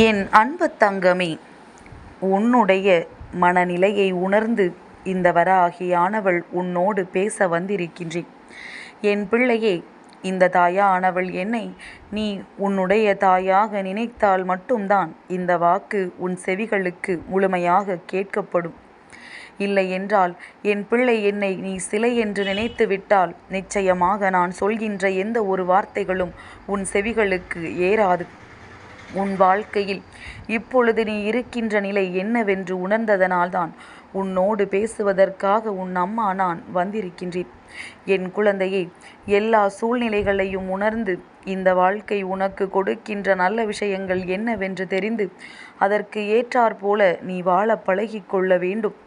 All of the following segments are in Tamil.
என் அன்பு தங்கமே உன்னுடைய மனநிலையை உணர்ந்து இந்த வராகியானவள் உன்னோடு பேச வந்திருக்கின்றேன். என் பிள்ளையே இந்த தாயானவள் என்னை நீ உன்னுடைய தாயாக நினைத்தால் மட்டும்தான் இந்த வாக்கு உன் செவிகளுக்கு முழுமையாக கேட்கப்படும். இல்லை என்றால் என் பிள்ளை என்னை நீ சிலை என்று நினைத்து விட்டால் நிச்சயமாக நான் சொல்கின்ற எந்த ஒரு வார்த்தைகளும் உன் செவிகளுக்கு ஏறாது. உன் வாழ்க்கையில். இப்பொழுது நீ இருக்கின்ற நிலை என்னவென்று உணர்ந்ததனால்தான் உன்னோடு பேசுவதற்காக உன் அம்மா நான் வந்திருக்கின்றேன். என் குழந்தையே எல்லா சூழ்நிலைகளையும் உணர்ந்து இந்த வாழ்க்கை உனக்கு கொடுக்கின்ற நல்ல விஷயங்கள் என்னவென்று தெரிந்து அதற்கு ஏற்றாற்போல நீ வாழ பழகிக்கொள்ள வேண்டும்.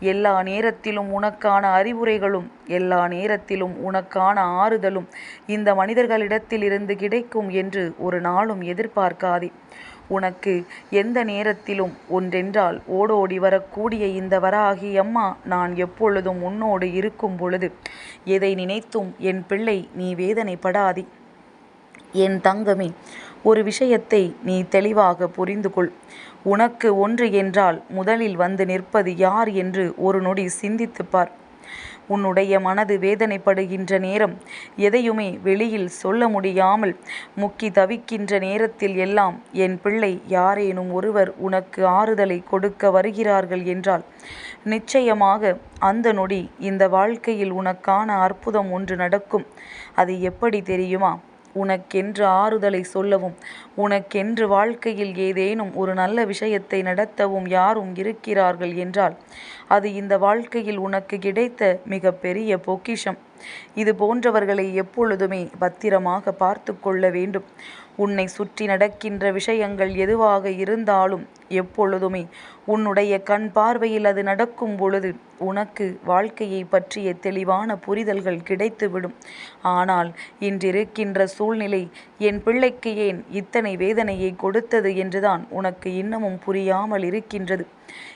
எல்லா நேரத்திலும் உனக்கான அறிவுரைகளும் எல்லா நேரத்திலும் உனக்கான ஆறுதலும் இந்த மனிதர்களிடத்திலிருந்து கிடைக்கும் என்று ஒரு நாளும் எதிர்பார்க்காதே. உனக்கு எந்த நேரத்திலும் ஒன்றென்றால் ஓடோடி வரக்கூடிய இந்த வராகி அம்மா நான் எப்பொழுதும் உன்னோடு இருக்கும் பொழுது எதை நினைத்தும் என் பிள்ளை நீ வேதனைப்படாதே. என் தங்கமே ஒரு விஷயத்தை நீ தெளிவாக புரிந்து கொள் உனக்கு ஒன்று என்றால் முதலில் வந்து நிற்பது யார் என்று ஒரு நொடி சிந்தித்துப் பார். உன்னுடைய மனது வேதனைப்படுகின்ற நேரம் எதையுமே வெளியில் சொல்ல முடியாமல் முக்கி தவிக்கின்ற நேரத்தில் எல்லாம் என் பிள்ளை யாரேனும் ஒருவர் உனக்கு ஆறுதலை கொடுக்க வருகிறார்கள் என்றால் நிச்சயமாக அந்த நொடி இந்த வாழ்க்கையில் உனக்கான அற்புதம் ஒன்று நடக்கும். அது எப்படி தெரியுமா? உனக்கென்று ஆறுதலை சொல்லவும் உனக்கென்று வாழ்க்கையில் ஏதேனும் ஒரு நல்ல விஷயத்தை நடத்தவும் யாரும் இருக்கிறார்கள் என்றால் அது இந்த வாழ்க்கையில் உனக்கு கிடைத்த மிக பெரிய பொக்கிஷம். இது போன்றவர்களை எப்பொழுதுமே பத்திரமாக பார்த்து கொள்ள வேண்டும். உன்னை சுற்றி நடக்கின்ற விஷயங்கள் எதுவாக இருந்தாலும் எப்பொழுதுமே உன்னுடைய கண் பார்வையில் அது நடக்கும் பொழுது உனக்கு வாழ்க்கையை பற்றிய தெளிவான புரிதல்கள் கிடைத்துவிடும். ஆனால் இன்றிருக்கின்ற சூழ்நிலை என் பிள்ளைக்கு ஏன் இத்தனை வேதனையை கொடுத்தது என்றுதான் உனக்கு இன்னமும் புரியாமல் இருக்கின்றது.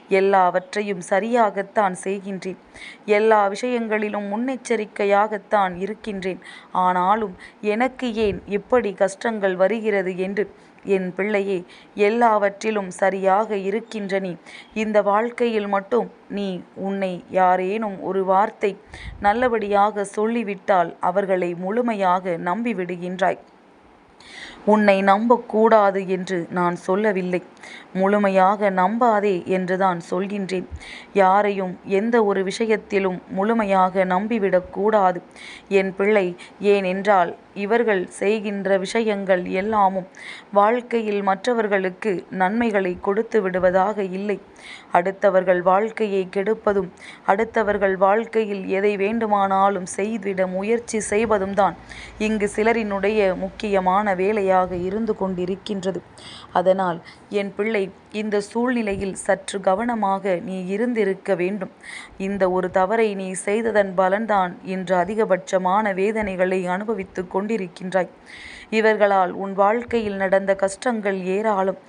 எல்லாவற்றையும் சரியாகத்தான் செய்கின்றேன். எல்லா விஷயங்களிலும் முன்னெச்சரிக்கையாகத்தான் இருக்கின்றேன். ஆனாலும் எனக்கு ஏன் இப்படி கஷ்டங்கள் வருகிறது என்று? என் பிள்ளையே எல்லாவற்றிலும் சரியாக இருக்கின்ற நீ. இந்த வாழ்க்கையில் மட்டும் நீ உன்னை யாரேனும் ஒரு வார்த்தை நல்லபடியாக சொல்லிவிட்டால் அவர்களை முழுமையாக நம்பிவிடுகின்றாய். உன்னை நம்பக்கூடாது என்று நான் சொல்லவில்லை. முழுமையாக நம்பாதே என்றுதான் சொல்கின்றேன். யாரையும் எந்த ஒரு விஷயத்திலும் முழுமையாக நம்பிவிடக்கூடாது என் பிள்ளை ஏனென்றால் இவர்கள் செய்கின்ற விஷயங்கள் எல்லாமும் வாழ்க்கையில் மற்றவர்களுக்கு நன்மைகளை கொடுத்து விடுவதாக இல்லை. அடுத்தவர்கள் வாழ்க்கையை கெடுப்பதும் அடுத்தவர்கள் வாழ்க்கையில் எதை வேண்டுமானாலும் செய்திட முயற்சி செய்வதும் தான் இங்கு சிலரினுடைய முக்கியமான வேலையாக இருந்து கொண்டிருக்கின்றது. அதனால் என் பிள்ளை இந்த சூழ்நிலையில் சற்று கவனமாக நீ இருந்திருக்க வேண்டும். இந்த ஒரு தவறை நீ செய்ததன் பலன்தான் இன்று அதிகபட்சமான வேதனைகளை அனுபவித்து கொண்டிருக்கின்றாய். இவர்களால் உன் வாழ்க்கையில் நடந்த கஷ்டங்கள் ஏராளம்.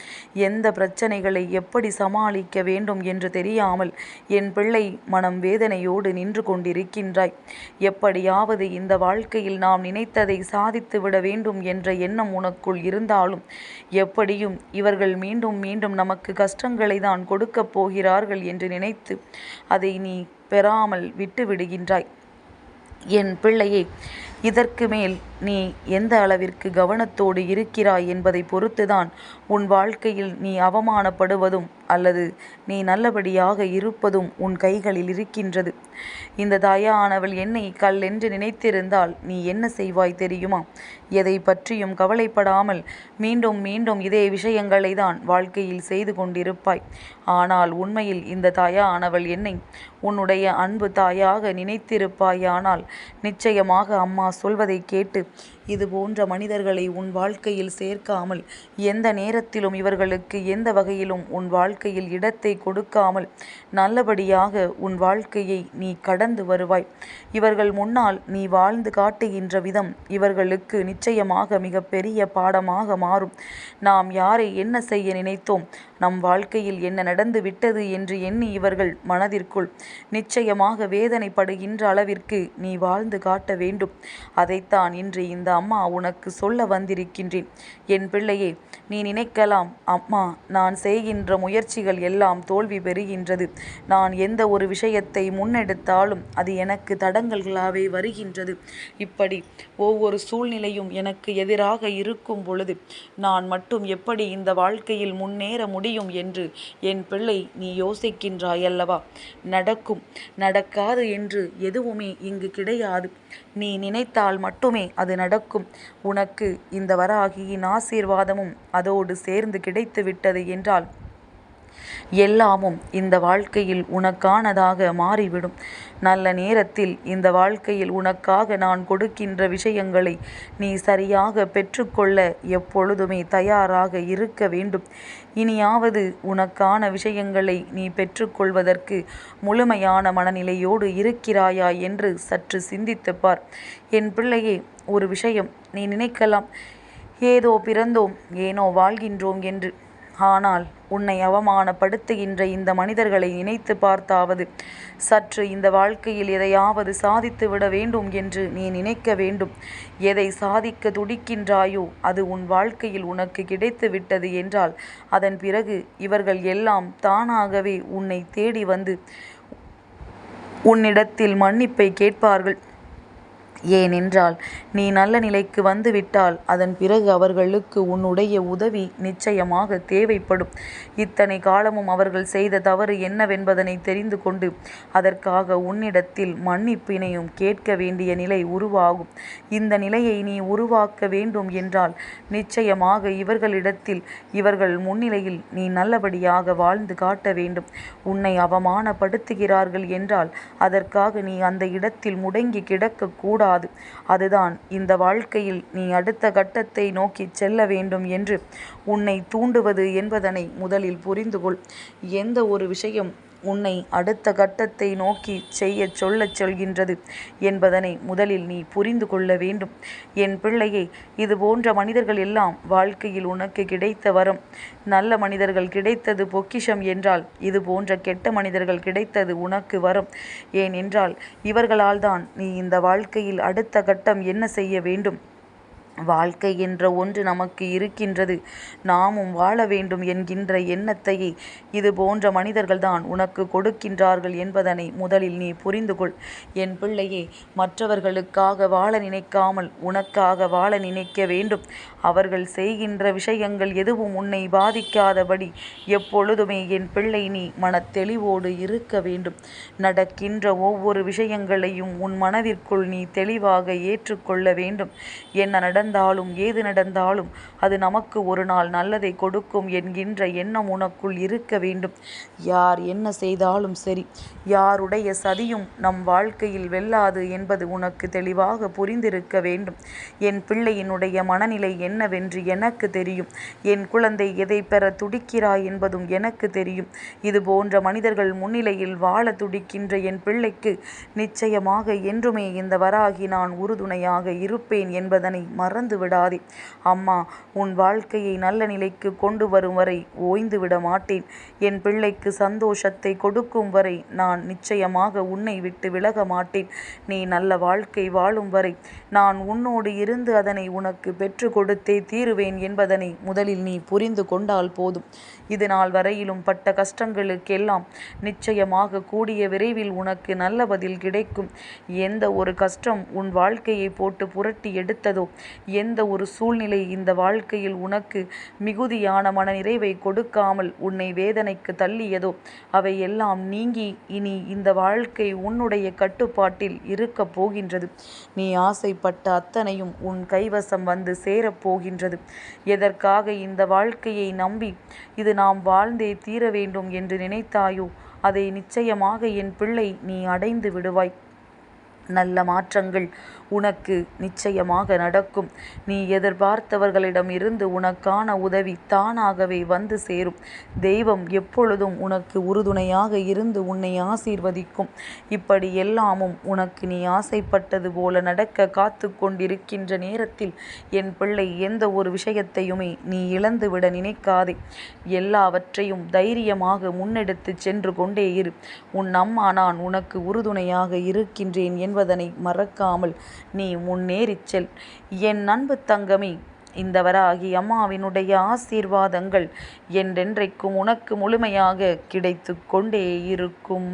எந்த பிரச்சனைகளை எப்படி சமாளிக்க வேண்டும் என்று தெரியாமல் என் பிள்ளை மனம் வேதனையோடு நின்று கொண்டிருக்கின்றாய். எப்படியாவது இந்த வாழ்க்கையில் நாம் நினைத்ததை சாதித்து விட வேண்டும் என்ற எண்ணம் உனக்குள் இருந்தாலும் எப்படியும் இவர்கள் மீண்டும் மீண்டும் நமக்கு கஷ்டங்களை தான் கொடுக்கப் போகிறார்கள் என்று நினைத்து அதை நீ பெறாமல் விட்டு விடுகின்றாய் என் பிள்ளையே இதற்கு மேல் நீ எந்த அளவிற்கு கவனத்தோடு இருக்கிறாய் என்பதை பொறுத்துதான் உன் வாழ்க்கையில் நீ அவமானப்படுவதும் அல்லது நீ நல்லபடியாக இருப்பதும் உன் கைகளில் இருக்கின்றது. இந்த தாயானவள் என்னை கல் என்று நினைத்திருந்தால் நீ என்ன செய்வாய் தெரியுமா? எதை பற்றியும் கவலைப்படாமல் மீண்டும் மீண்டும் இதே விஷயங்களை தான் வாழ்க்கையில் செய்து கொண்டிருப்பாய். ஆனால் உண்மையில் இந்த தாயானவள் என்னை உன்னுடைய அன்பு தாயாக நினைத்திருப்பாயானால் நிச்சயமாக அம்மா சொல்வதை கேட்டு இது போன்ற மனிதர்களை உன் வாழ்க்கையில் சேர்க்காமல் எந்த நேரத்திலும் இவர்களுக்கு எந்த வகையிலும் உன் வாழ்க்கை வாழ்க்கையில் இடத்தை கொடுக்காமல் நல்லபடியாக உன் வாழ்க்கையை நீ கடந்து வருவாய். இவர்கள் முன்னால் நீ வாழ்ந்து காட்டுகின்ற விதம் இவர்களுக்கு நிச்சயமாக மிக பெரிய பாடமாக மாறும். நாம் யாரை என்ன செய்ய நினைத்தோம்? நம் வாழ்க்கையில் என்ன நடந்து விட்டது என்று எண்ணி இவர்கள் மனதிற்குள் நிச்சயமாக வேதனைப்படுகின்ற அளவிற்கு நீ வாழ்ந்து காட்ட வேண்டும். அதைத்தான் இன்று இந்த அம்மா உனக்கு சொல்ல வந்திருக்கின்றேன். என் பிள்ளையே நீ நினைக்கலாம் அம்மா நான் செய்கின்ற முயற்சி முயற்சிகள் எல்லாம் தோல்வி பெறுகின்றது. நான் எந்த ஒரு விஷயத்தை முன்னெடுத்தாலும் அது எனக்கு தடங்கல்களாகவே வருகின்றது. இப்படி ஒவ்வொரு சூழ்நிலையும் எனக்கு எதிராக இருக்கும் பொழுது நான் மட்டும் எப்படி இந்த வாழ்க்கையில் முன்னேற முடியும் என்று என் பிள்ளை நீ யோசிக்கின்றாய் அல்லவா? நடக்கும். நடக்காது என்று எதுவுமே இங்கு கிடையாது. நீ நினைத்தால் மட்டுமே அது நடக்கும். உனக்கு இந்த வராகியின் ஆசீர்வாதமும் அதோடு சேர்ந்து கிடைத்து விட்டது என்றால் எல்லாமும் இந்த வாழ்க்கையில் உனக்கானதாக மாறிவிடும். நல்ல நேரத்தில் இந்த வாழ்க்கையில் உனக்காக நான் கொடுக்கின்ற விஷயங்களை நீ சரியாக பெற்றுக்கொள்ள எப்பொழுதுமே தயாராக இருக்க வேண்டும். இனியாவது உனக்கான விஷயங்களை நீ பெற்றுக்கொள்வதற்கு முழுமையான மனநிலையோடு இருக்கிறாயா என்று சற்று சிந்தித்து பார். என் பிள்ளையே ஒரு விஷயம் நீ நினைக்கலாம். ஏதோ பிறந்தோம் ஏனோ வாழ்கின்றோம் என்று. ஆனால் உன்னை அவமானப்படுத்துகின்ற இந்த மனிதர்களை நினைத்து பார்த்தாவது. சற்று இந்த வாழ்க்கையில் எதையாவது சாதித்து விட வேண்டும் என்று நீ நினைக்க வேண்டும். எதை சாதிக்க துடிக்கின்றாயோ அது உன் வாழ்க்கையில் உனக்கு கிடைத்து விட்டது என்றால் அதன் பிறகு இவர்கள் எல்லாம் தானாகவே உன்னை தேடி வந்து உன்னிடத்தில் மன்னிப்பை கேட்பார்கள். ஏனென்றால் நீ நல்ல நிலைக்கு வந்துவிட்டால் அதன் பிறகு அவர்களுக்கு உன்னுடைய உதவி நிச்சயமாக தேவைப்படும். இத்தனை காலமும் அவர்கள் செய்த தவறு என்னவென்பதனை தெரிந்து கொண்டு அதற்காக உன்னிடத்தில் மன்னிப்பினையும் கேட்க வேண்டிய நிலை உருவாகும். இந்த நிலையை நீ உருவாக்க வேண்டும் என்றால் நிச்சயமாக இவர்களிடத்தில் இவர்கள் முன்னிலையில் நீ நல்லபடியாக வாழ்ந்து காட்ட வேண்டும். உன்னை அவமானப்படுத்துகிறார்கள் என்றால் அதற்காக நீ அந்த இடத்தில் முடங்கி கிடக்கக்கூடாது. கூடாது அதுதான் இந்த வாழ்க்கையில் நீ அடுத்த கட்டத்தை நோக்கி செல்ல வேண்டும் என்று உன்னை தூண்டுவது என்பதனை முதலில் புரிந்துகொள். எந்த ஒரு விஷயம் உன்னை அடுத்த கட்டத்தை நோக்கி செய்ய சொல்லச் சொல்கின்றது என்பதனை முதலில் நீ புரிந்து கொள்ள வேண்டும். என் பிள்ளையை இது போன்ற மனிதர்கள் எல்லாம் வாழ்க்கையில் உனக்கு கிடைத்த வரம். நல்ல மனிதர்கள் கிடைத்தது பொக்கிஷம் என்றால் இது போன்ற கெட்ட மனிதர்கள் கிடைத்தது உனக்கு வரம். ஏனென்றால் இவர்களால் தான் நீ இந்த வாழ்க்கையில் அடுத்த கட்டம் என்ன செய்ய வேண்டும்? வாழ்க்கை என்ற ஒன்று நமக்கு இருக்கின்றது. நாமும் வாழ வேண்டும் என்கின்ற எண்ணத்தையே இது போன்ற மனிதர்கள்தான் உனக்கு கொடுக்கின்றார்கள் என்பதனை முதலில் நீ புரிந்து கொள். என் பிள்ளையே மற்றவர்களுக்காக வாழ நினைக்காமல் உனக்காக வாழ நினைக்க வேண்டும். அவர்கள் செய்கின்ற விஷயங்கள் எதுவும் உன்னை பாதிக்காதபடி எப்பொழுதுமே என் பிள்ளை நீ மனத்தெளிவோடு இருக்க வேண்டும். நடக்கின்ற ஒவ்வொரு விஷயங்களையும் உன் மனதிற்குள் நீ தெளிவாக ஏற்றுக்கொள்ள வேண்டும். என்ன நடந்த நடந்தாலும் ஏது நடந்தாலும் அது நமக்கு ஒரு நாள் நல்லதை கொடுக்கும் என்கின்ற எண்ணம் உனக்குள் இருக்க வேண்டும். யார் என்ன செய்தாலும் சரி. யாருடைய சதியும் நம் வாழ்க்கையில் வெல்லாது என்பது உனக்கு தெளிவாக புரிந்திருக்க வேண்டும். என் பிள்ளையினுடைய மனநிலை என்னவென்று எனக்கு தெரியும். என் குழந்தை எதை பெற துடிக்கிறாய் என்பதும் எனக்கு தெரியும். இது போன்ற மனிதர்கள் முன்னிலையில் வாழ துடிக்கின்ற என் பிள்ளைக்கு நிச்சயமாக என்றுமே இந்த வராகி நான் உறுதுணையாக இருப்பேன் என்பதனை மறந்து மறந்து விடாதே. அம்மா உன் வாழ்க்கையை நல்ல நிலைக்கு கொண்டு வரும் வரை ஓய்ந்து விட மாட்டேன். என் பிள்ளைக்கு சந்தோஷத்தை கொடுக்கும் வரை நான் நிச்சயமாக உன்னை விட்டு விலக மாட்டேன். நீ நல்ல வாழ்க்கை வாழும் வரை நான் உன்னோடு இருந்து அதனை உனக்கு பெற்று கொடுத்தே தீருவேன் என்பதனை முதலில் நீ புரிந்து கொண்டால் போதும். இது நாள் வரையிலும் பட்ட கஷ்டங்களுக்கெல்லாம் நிச்சயமாக கூடிய விரைவில் உனக்கு நல்ல பதில் கிடைக்கும். எந்த ஒரு கஷ்டம் உன் வாழ்க்கையை போட்டு புரட்டி எடுத்ததோ எந்த ஒரு சூழ்நிலை இந்த வாழ்க்கையில் உனக்கு மிகுதியான மனநிறைவை கொடுக்காமல் உன்னை வேதனைக்கு தள்ளியதோ அவை எல்லாம் நீங்கி இனி இந்த வாழ்க்கை உன்னுடைய கட்டுப்பாட்டில் இருக்கப் போகின்றது. நீ ஆசைப்பட்ட அத்தனையும் உன் கைவசம் வந்து சேரப்போகின்றது எதற்காக இந்த வாழ்க்கையை நம்பி இது நாம் வாழ்ந்தே தீர வேண்டும் என்று நினைத்தாயோ அதை நிச்சயமாக என் பிள்ளை நீ அடைந்து விடுவாய். நல்ல மாற்றங்கள் உனக்கு நிச்சயமாக நடக்கும். நீ எதிர்பார்த்தவர்களிடம் இருந்து உனக்கான உதவி தானாகவே வந்து சேரும். தெய்வம் எப்பொழுதும் உனக்கு உறுதுணையாக இருந்து உன்னை ஆசீர்வதிக்கும். இப்படி எல்லாமும் உனக்கு நீ ஆசைப்பட்டது போல நடக்க காத்து கொண்டிருக்கின்ற நேரத்தில் என் பிள்ளை எந்த ஒரு விஷயத்தையுமே நீ இழந்துவிட நினைக்காதே. எல்லாவற்றையும் தைரியமாக முன்னெடுத்து சென்று கொண்டே இரு. உன் அம்மா நான் உனக்கு உறுதுணையாக இருக்கின்றேன் என்பது வாழ்வதனை மறக்காமல் நீ முன்னேறிச் செல். என் அன்பு தங்கமே இந்த வராகி அம்மாவினுடைய ஆசீர்வாதங்கள் என்றென்றைக்கும் உனக்கு முழுமையாக கிடைத்துக் கொண்டே இருக்கும்.